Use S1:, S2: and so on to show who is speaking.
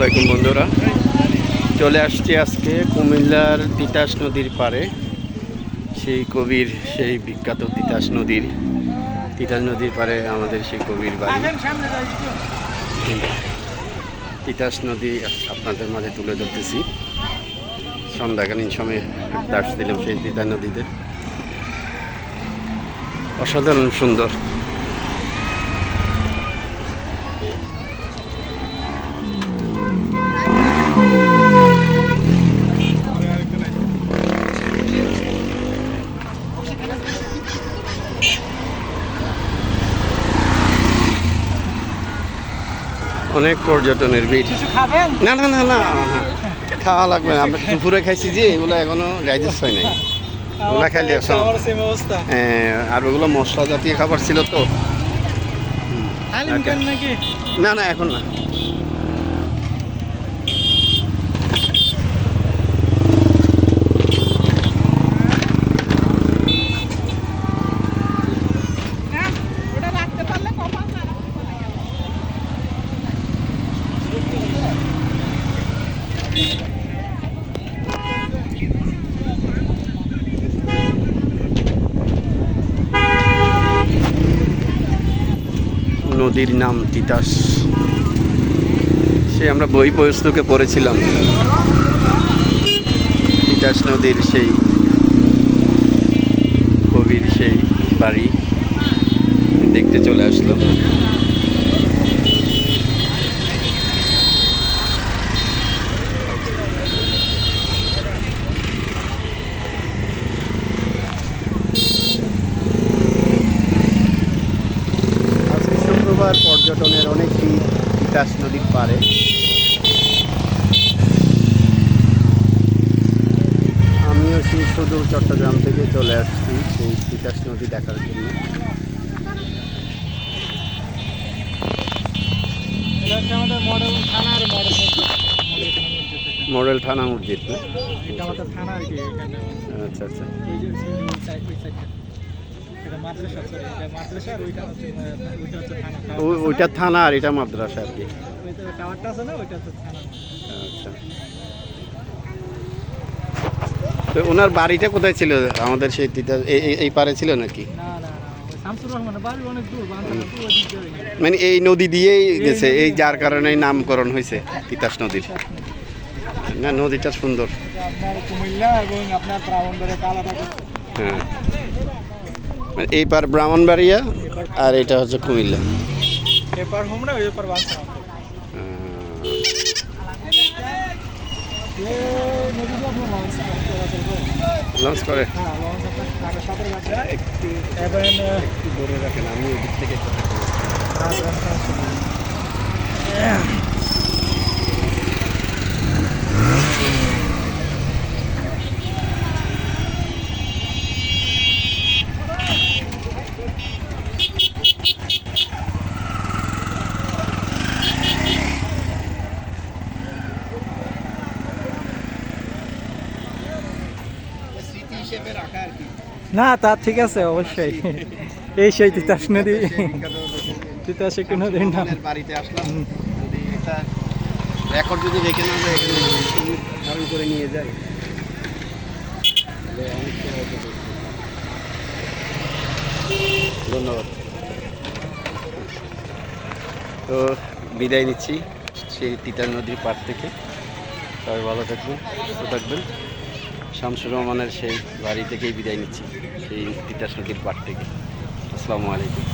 S1: আলাইকুম বন্ধুরা। চলে আসছি আজকে কুমিল্লার তিতাস নদীর পারে সেই কবির, সেই বিখ্যাত তিতাস নদীর। তিতাস নদীর পারে আমাদের সেই কবির বাড়ি। তিতাস নদী আপনাদের মাঝে তুলে ধরতেছি। সন্ধ্যাকালীন সময়ে দাস দিলাম সেই তিতাস নদীতে। অসাধারণ সুন্দর। অনেক পর্যটনের ভিড়। না না না না। খাওয়া লাগবে না। আমরা দুপুরে খাইছি যে এগুলো এখনও ডাইজেস্ট হয় নাই। ওগুলা খাইলে হ্যাঁ, আর ওগুলো মশলা জাতীয় খাবার ছিল তো। না না এখন না। নদীর নাম তিতাস। সে আমরা বই পুস্তকে পড়েছিলাম। তিতাস নদীর সেই কবির সেই বাড়ি দেখতে চলে আসলো আজকে শুক্রবার পর্যটনের অনেক ভিড় তিতাস নদীর পারে। আমিও সেই সুদূর চট্টগ্রাম থেকে চলে আসছি সেই তিতাস নদী দেখার জন্য।
S2: মডেল
S1: থানা মসজিদ আচ্ছা আচ্ছা।
S2: ওইটা ওইটা থানা।
S1: আর এটা মাদ্রাসা আর কি। আচ্ছা। তো ওনার বাড়িটা কোথায় ছিল? আমাদের সেই এই- পারে ছিল নাকি। মানে এই নদী দিয়েই গেছে এই যার কারণে নামকরণ হয়েছে তিতাস নদীর। না নদীটা সুন্দর। হ্যাঁ। এই পার ব্রাহ্মণবাড়িয়া আর এটা হচ্ছে কুমিল্লা।
S2: এপার হোমরা ওই এপার বাঁচা
S1: লঞ্চ করে।
S2: এবং
S1: একটু ধরে রাখেন আমি এদিক থেকে
S2: না তা ঠিক আছে অবশ্যই। এই সেই তিতাস নদী। তিতাস একটু নদীর নাম।
S1: বাড়িতে আসলাম। যদি এটা রেকর্ড যদি রেখে না যায় এখানে ধারণ করে নিয়ে যায়। ধন্যবাদ। তো বিদায় নিচ্ছি সেই তিতার নদীর পাড় থেকে। সবাই ভালো থাকবেন সুস্থ থাকবেন। শামসুর রহমানের সেই বাড়ি থেকেই বিদায় নিচ্ছি সেই তিতাস নদীর পাট থেকে। আসসালামু আলাইকুম।